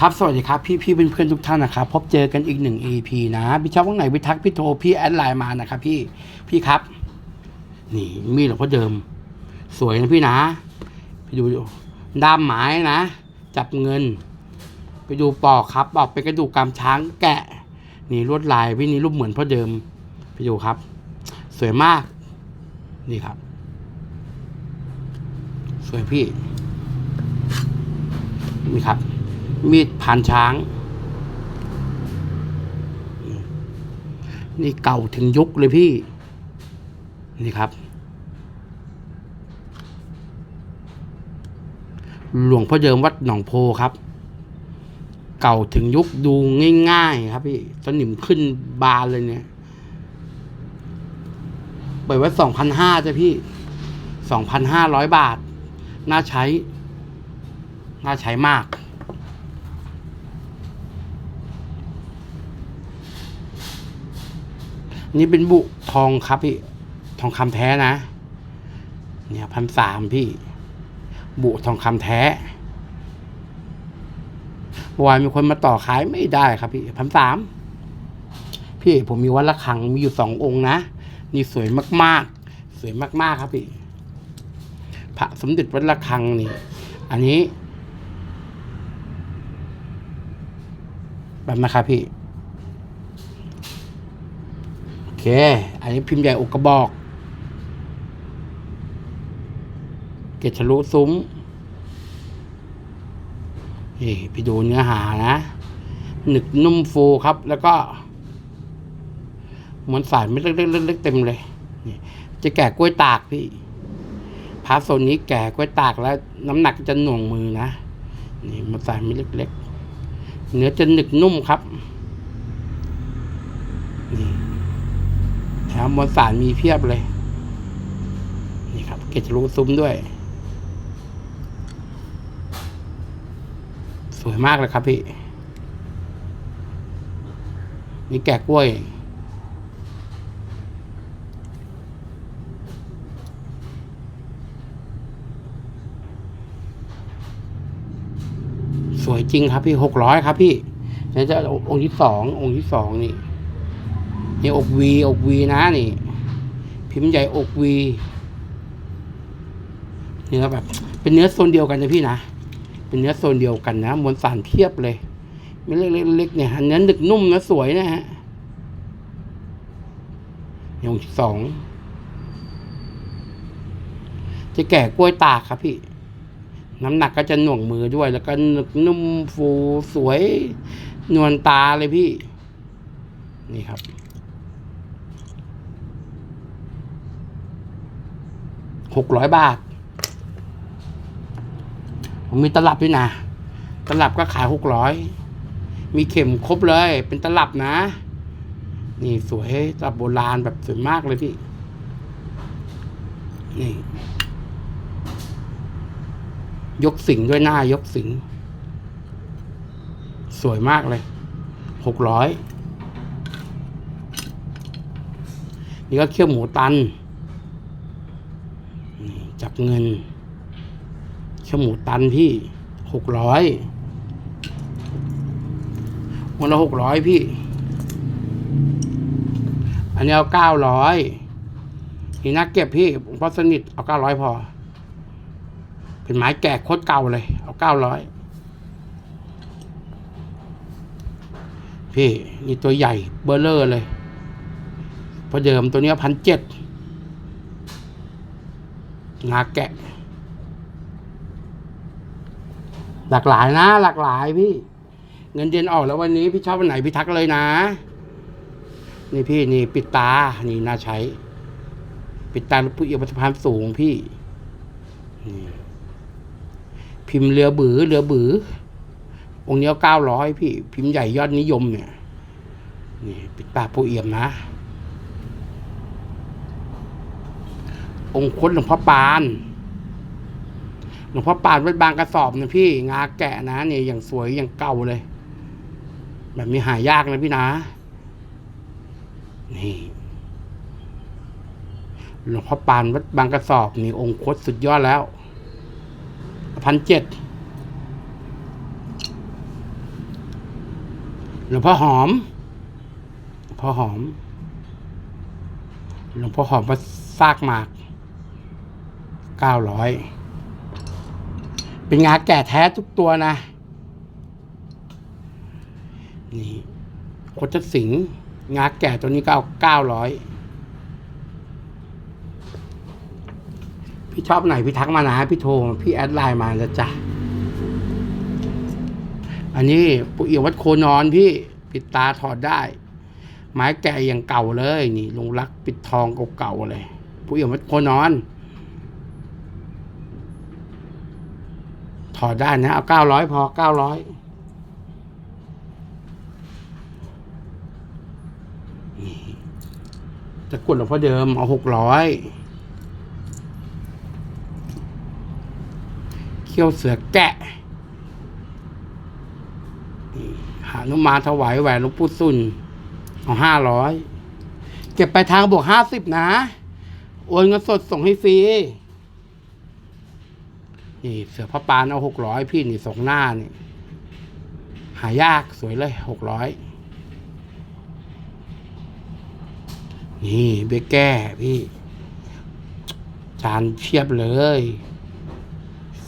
ครับ สวัสดีครับ พี่พี่เพื่อนเพื่อนทุกท่านนะครับ พบเจอกันอีกหนึ่ง EP นะ พี่ชอบว่างไหนไปทักพี่โทรพี่แอดไลน์มานะครับพี่พี่ครับ นี่มีหลวงพ่อเดิม สวยนะพี่นะพี่ดูด้ามไม้นะ จับเงิน ไปดูปอกครับปอกเป็นกระดูกกำช้างแกะ นี่ลวดลายพี่นี่รูปเหมือนพ่อเดิม ไปดูครับ สวยมาก นี่ครับ สวยพี่ นี่ครับ มีดผ่านช้าง นี่เก่าถึงยุคเลยพี่ นี่ครับ หลวงพ่อเดิมวัดหนองโพครับ เก่าถึงยุคดูง่าย ๆ ครับพี่สนิมขึ้นบานเลยเนี่ยเปิดไว้สองพันห้าจ้ะพี่สองพันห้าร้อยบาท น่าใช้ น่าใช้มาก นี่เป็นบุทองครับพี่ ทองคำแท้นะ เนี่ยพันสามพี่ บุทองคำแท้เมื่อวานมีคนมาต่อขายไม่ได้ครับพี่พันสามพี่ผมมีวัดละคังมีอยู่สององค์นะ นี่สวยมากๆ สวยมากๆครับพี่พระสมเด็จวัดละคังนี่ อันนี้แบบนะครับพี่ โอ เค อันนี้พิมพ์ใหญ่อกกระบอก เกตทะลุซุ้ม นี่ไปดูเนื้อหานะ หนึกนุ่มฟูครับ แล้วก็มวลสารไม่เล็กๆเต็มเลย จะแก่กล้วยตากพี่พาโซนนี้แก่กล้วยตากแล้ว น้ำหนักจะหน่วงมือนะ นี่มวลสารไม่เล็กๆ เนื้อจะหนึกนุ่มครับ นี่ แถมมวลสารมีเพียบเลย นี่ครับ เกจรูซุ้มด้วย สวยมากเลยครับพี่ นี่แกะกล้วยสวยจริงครับพี่หกร้อยครับพี่เดี๋ยวจะองค์ที่สององค์ที่สองนี่ นี่อกวีอกวีนะนี่ พิมพ์ใหญ่อกวีเนื้อแบบ เป็นเนื้อโซนเดียวกันนะพี่นะ เป็นเนื้อโซนเดียวกันนะมวลสารเพียบเลยไม่เล็กๆๆเนี่ยเนื้อหนึกนุ่มนะสวยนะฮะนี่องสองจะแก่กล้วยตากครับพี่ น้ำหนักก็จะหน่วงมือด้วย แล้วก็หนึกนุ่มฟูสวย นวลตาเลยพี่ นี่ครับ หกร้อยบาท ผมมีตลับด้วยนะ ตลับก็ขายหกร้อยมีเข็มครบเลย เป็นตลับนะ นี่สวยตลับโบราณแบบสวยมากเลยพี่ นี่ ยกสิงด้วยหน้ายกสิง สวยมากเลยหกร้อยนี่ก็เคี่ยวหมูตัน จับเงินเขียวหมูตันพี่หกร้อยวันละหกร้อยพี่ อันนี้เอาเก้าร้อยนี่นักเก็บพี่เพราะสนิทเอาเก้าร้อยพอ เป็นไม้แก่โคตรเก่าเลย เอาเก้าร้อยพี่นี่ตัวใหญ่เบอร์เลอร์เลยเพอเดิมตัวนี้พันเจ็ด งาแกะ หลากหลายนะ หลากหลายพี่ เงินเดือนออกแล้ววันนี้พี่ชอบวันไหนพี่ทักเลยนะ นี่พี่นี่ปิดตา นี่น่าใช้ ปิดตาผู้เอี่ยมประสบการณ์สูงพี่ พิมพ์เรือบือเรือบือ องค์นี้เก้าร้อยพี่ พิมพ์ใหญ่ยอดนิยมเนี่ย นี่ ปิดตาผู้เอี่ยมนะ องค์คตหลวงพ่อปานหลวงพ่อปานวัดบางกระสอบนะพี่งาแกะนะเนี่ยอย่างสวยอย่างเก่าเลย แบบนี้หายากนะพี่นะ นี่หลวงพ่อปานวัดบางกระสอบนี่องค์คตสุดยอดแล้วพันเจ็ดหลวงพ่อหอมหลวงพ่อหอมหลวงพ่อหอมมาซากหมาก เก้าร้อยเป็นงาแก่แท้ทุกตัวนะ นี่โคตรสิงงาแก่ตัวนี้ก็เอาเก้าร้อยพี่ชอบไหนพี่ทักมานะพี่โทรพี่แอดไลน์มาแล้วจ้ะ อันนี้ปุเอียววัดโคนอนพี่ปิดตาถอดได้ไม้แก่อย่างเก่าเลย นี่ลงรักปิดทองเก่าๆเลยปุเอี่ยววัดโคนอน ถอดได้นะ เอาเก้าร้อยพอเก้าร้อยตะกุดหลวงพ่อเดิม เอาหกร้อยเขี้ยวเสือแกะหานุมานถวายแหวนหลวงปู่สุนเอาห้าร้อยเก็บไปทางบวกห้าสิบนะ โอนเงินสดส่งให้ฟรี นี่เสือพระปานเอาหกร้อยพี่นี่ส่งหน้านี่ หายากสวยเลยหกร้อยนี่เบแก้พี่ จานเพียบเลย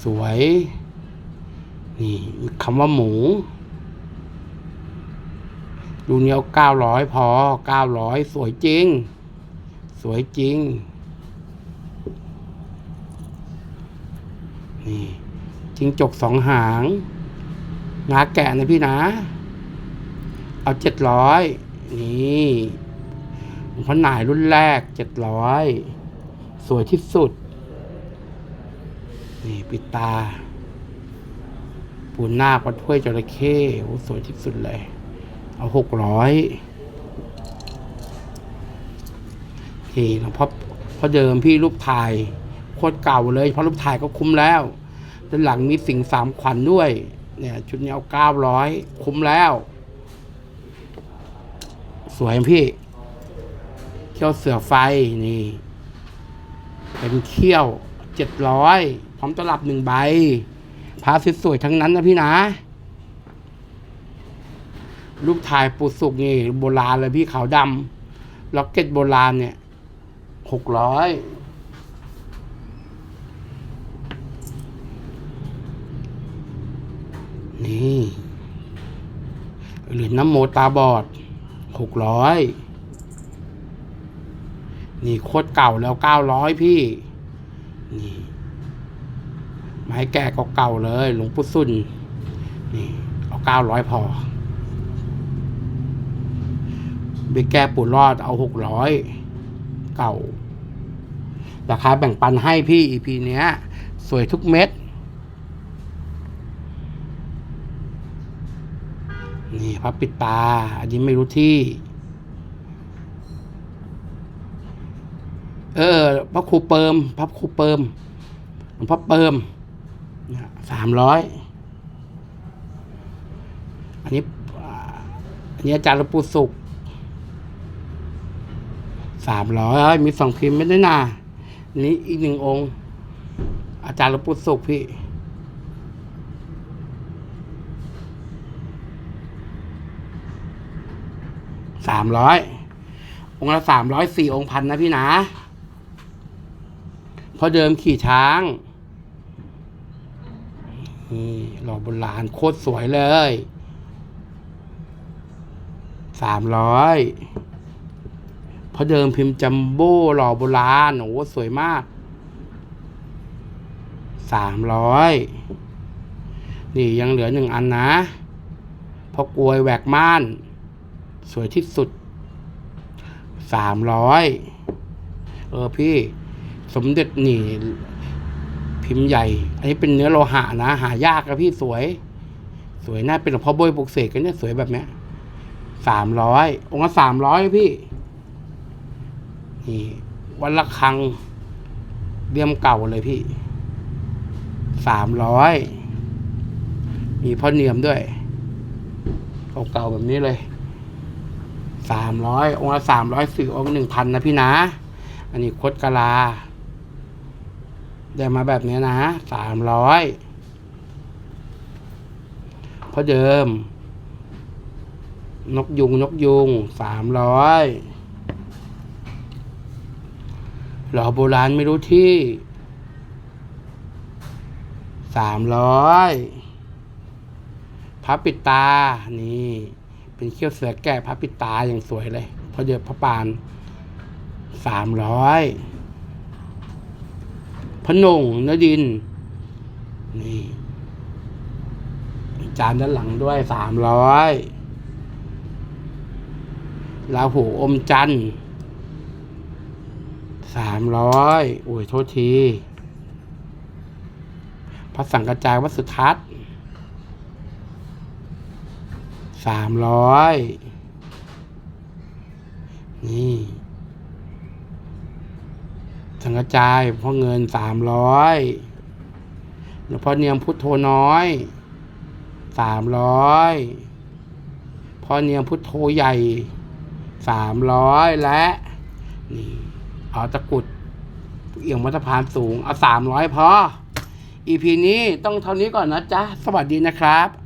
สวย นี่คำว่าหมู ดูเนี้ยเก้าร้อยพอเก้าร้อยสวยจริง สวยจริง นี่จิงจกสองหางงาแกะนะพี่นะ เอาเจ็ดร้อยนี่พ่อหน่ายรุ่นแรกเจ็ดร้อยสวยที่สุด นี่ปิดตา ปูนหน้าปัดถ้วยจระเข้โอ้สวยที่สุดเลย เอาหกร้อยนี่หลวงพ่อพ่อเดิมพี่รูปถ่าย โคตรเก่าเลยเพราะรูปถ่ายก็คุ้มแล้วด้านหลังมีสิ่งสามขวัญด้วย เนี่ย ชุดนี้เอาเก้าร้อยคุ้มแล้ว สวยพี่ เขี้ยวเสือไฟนี่ เป็นเขี้ยวเจ็ดร้อยพร้อมตลับหนึ่งใบพาสวยๆทั้งนั้นนะพี่นะรูปถ่ายปูสุกนี่โบราณเลยพี่ขาวดำล็อกเก็ตโบราณเนี่ยหกร้อย นี่เหรียญน้ำโมตาบอดหกร้อยนี่โคตรเก่าแล้วเก้าร้อยพี่ นี่ ไม้แก่เก่าๆเลย หลวงปู่สุนนี่เอาเก้าร้อยพอไปแก้ปูรอดเอาหกร้อยเก่าราคาแบ่งปันให้พี่อีพีเนี้ย สวยทุกเม็ด นี่พับปิดตา อันนี้ไม่รู้ที่ เออพระครูเปิมพระครูเปิมหลวงพ่อเปิมสามร้อยอันนี้อันนี้อาจารย์หลวงปู่สุขสามร้อยมีสองพิมพ์ไม่ได้นานนี้อีกหนึ่งองค์ อาจารย์หลวงปู่สุขพี่ สามร้อยองค์ละสามร้อยสี่องค์พันนะพี่นะเพราะเดิมขี่ช้างนี่หล่อโบราณโคตรสวยเลยสามร้อยเพราะเดิมพิมพ์จัมโบ้หล่อโบราณโอ้สวยมาก สามร้อย นี่ยังเหลือหนึ่งอันนะเพราะกลวยแหวกม่าน สวยที่สุดสามร้อยเออพี่สมเด็จนี่ พิมพ์ใหญ่ อันนี้เป็นเนื้อโลหะนะ หายากนะพี่สวย สวยน่าเป็นหลวงพ่อโบยปลุกเสกกันเนี่ยสวยแบบเนี้ยสามร้อยองค์ละสามร้อยพี่ นี่ วันละครังเลี่ยมเก่าเลยพี่สามร้อยมีพ่อเนียมด้วย เก่าๆแบบนี้เลย สามร้อยองค์ละสามร้อยสี่องค์หนึ่งพันนะพี่นะ อันนี้คดกะลา ได้มาแบบนี้นะสามร้อยเพราะเดิม นกยุงนกยุงสามร้อยหล่อโบราณไม่รู้ที่สามร้อยพระปิดตา นี่ เป็นเขี้ยวเสือแก่พระปิตาอย่างสวยเลยพระเดือพระปานสามร้อยพระนงนอดิน นี่ จานด้านหลังด้วยสามร้อยลาหูอมจันสามร้อยโอ้ยโทษทีพระสังกระจายวัสุทัศน์ สามร้อยนี่สังกระจายพ่อเงินสามร้อยหลวงพ่อเนียมพุทโธน้อยสามร้อยพ่อเนียมพุทโธใหญ่สามร้อยและนี่เอาตะกุดเอี่ยงมัตพานสูง เอาสามร้อยพออีพีนี้ต้องเท่านี้ก่อนนะจ๊ะ สวัสดีนะครับ